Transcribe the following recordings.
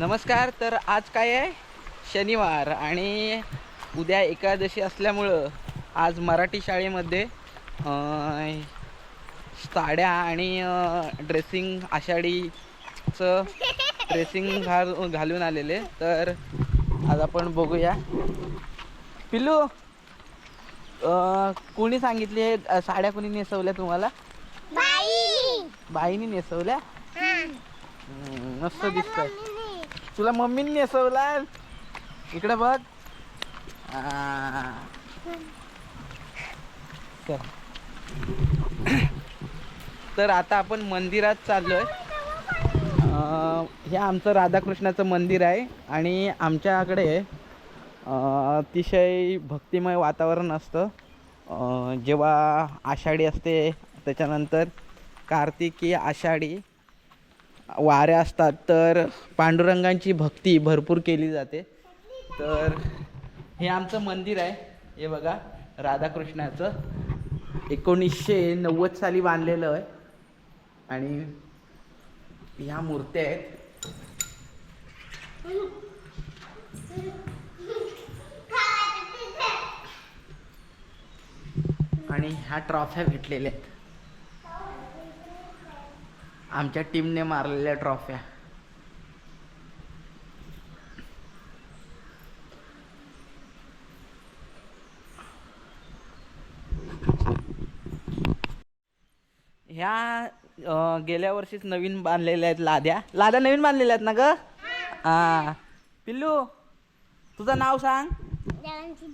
नमस्कार तर आज काय आहे? शनिवार आणि उद्या एकादशी असल्यामुळं आज मराठी शाळेमध्ये साड्या आणि ड्रेसिंग आषाढीचं ड्रेसिंग घाल घालून आलेले. तर आज आपण बघूया. पिल्लू कोणी सांगितले साड्या कोणी नेसवल्या तुम्हाला? बाई. बाईनी नेसवल्या? हा. मस्त मम्मीने. तुला मम्मीने नेसवला इकडे बघ. तर आता आपण मंदिरात चाललोय. हे आमचं राधाकृष्णाचं मंदिर आहे आणि आमच्याकडे अतिशय भक्तिमय वातावरण असतं. जेव्हा आषाढी असते त्याच्यानंतर कार्तिकी आषाढी वाऱ्या असतात तर पांडुरंगांची भक्ती भरपूर केली जाते. तर हे आमचं मंदिर आहे. हे बघा राधाकृष्णाचं. एकोणीसशे नव्वद साली बांधलेलं आहे. आणि ह्या मूर्त्या आहेत. आणि ह्या ट्रॉफ्या भेटलेल्या आहेत. आमच्या टीमने मारलेल्या ट्रॉफ्या. ह्या अं, गेल्या वर्षीच नवीन बांधलेल्या आहेत लाद्या. लाद्या नवीन बांधलेल्या आहेत ना ग? हा. पिल्लू तुझं नाव सांग. देवांची.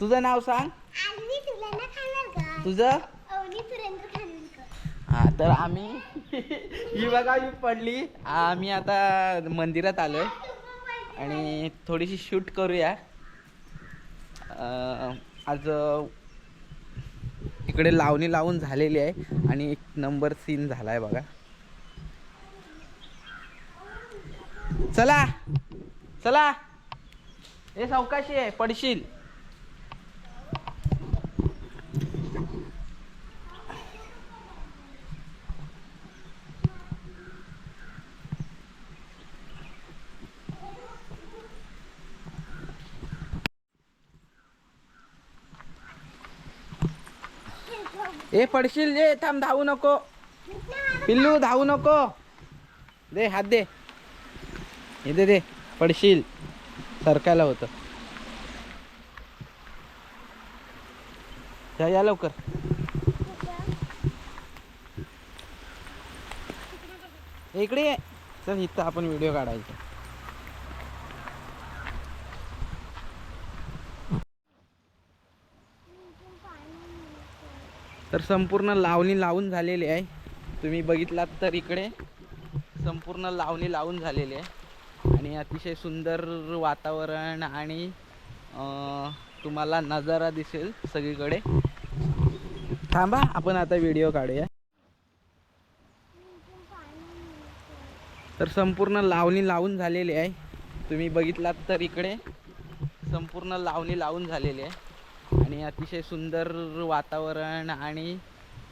तुझं नाव सांग. आम्ही तुला ना खाणार का तुझं? अवनी सुरेंद्र खानविलकर हा तर आम्ही ही बघा ही पडली. आम्ही आता मंदिरात आलोय. आणि थोडीशी शूट करूया. अं, आज इकडे लावणी लावून झालेली आहे आणि एक नंबर सीन झाला आहे बघा. चला चला. हे सावकाशी आहे पडशील. ए पडशील जे थांब धावू नको. पिल्लू धावू नको. दे हात दे. हे दे दे. पडशील. सरकायला होतं. या या लवकर. इकडे ये. चल इथं आपण व्हिडिओ काढायचा. तर संपूर्ण लावणी लावून झालेली आहे. तुम्ही बघितलात तर इकडे संपूर्ण लावणी लावून झालेली आहे. आणि अतिशय सुंदर वातावरण आणि तुम्हाला नजारा दिसेल सगळीकडे. थांबा आपण आता व्हिडिओ काढूया. तर संपूर्ण लावणी लावून झालेली आहे. तुम्ही बघितलात तर इकडे संपूर्ण लावणी लावून झालेली आहे. आणि अतिशय सुंदर वातावरण आणि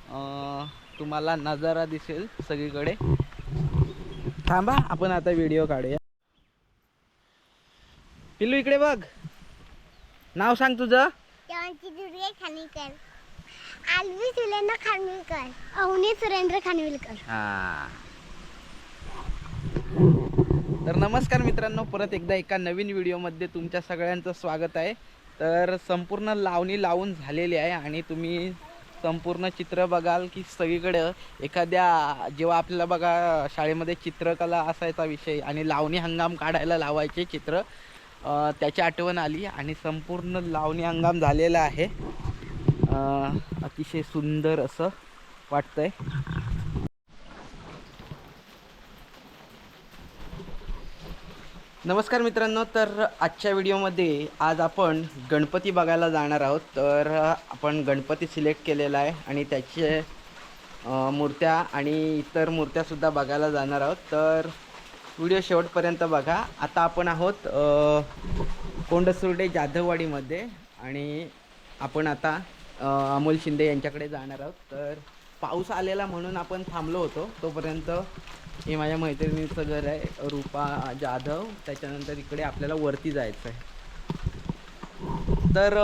अं, तुम्हाला नजारा दिसेल सगळीकडे. थांबा आपण आता व्हिडिओ काढूया. पिल्लू इकडे बघ. नाव सांग तुझं. खानविलकर. आलवी सुलेंद्र खानविलकर. अवनी सुरेंद्र खानविलकर. हा. तर नमस्कार मित्रांनो परत एकदा एका नवीन व्हिडिओमध्ये तुमच्या सगळ्यांचं स्वागत आहे. तर संपूर्ण लावणी लावून झालेली आहे आणि तुम्ही संपूर्ण चित्र बघाल की सगळीकडे एखाद्या जेव्हा आपल्याला बघा शाळेमध्ये चित्रकला असायचा विषय आणि लावणी हंगाम काढायला लावायचे चित्र त्याची आठवण आली आणि संपूर्ण लावणी हंगाम झालेला आहे. अतिशय सुंदर असं वाटतंय. नमस्कार मित्रांनो तर आजच्या व्हिडिओमध्ये आज आपण गणपती बघायला जाणार आहोत. तर आपण गणपती सिलेक्ट केलेला आहे आणि त्याचे मूर्त्या आणि इतर मूर्त्यासुद्धा बघायला जाणार आहोत. तर व्हिडिओ शेवटपर्यंत बघा. आता आपण आहोत कोंडसुर्डे जाधववाडीमध्ये आणि आपण आता अमोल शिंदे यांच्याकडे जाणार आहोत. तर पाऊस आलेला म्हणून आपण थांबलो होतो. तोपर्यंत हे माझ्या मैत्रिणीचं घर आहे रूपा जाधव. त्याच्यानंतर इकडे आपल्याला वरती जायचं आहे तर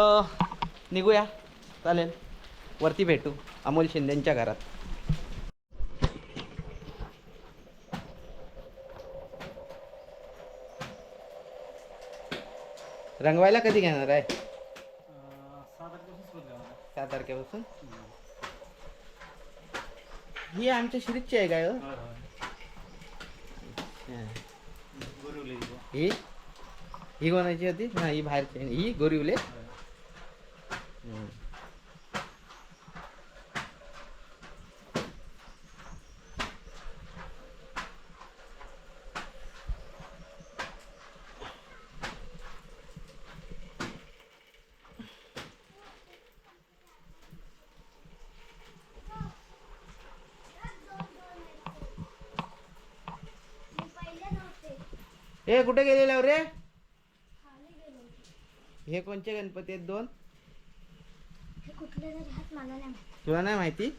निघूया. चालेल. वरती भेटू. अमोल शिंदेच्या घरात. रंगवायला कधी घेणार आहे? सहा तारखेपासून? ही आमच्या शिरीजची आहे काय हो? हा. ही ही कोणाची होती हा ही बाहेरची आहे. ही गोरिवले हम्म. ए कुठे गेलेला रे? हे कोणचे गणपती आहेत दोन? हे तुला नाही माहिती.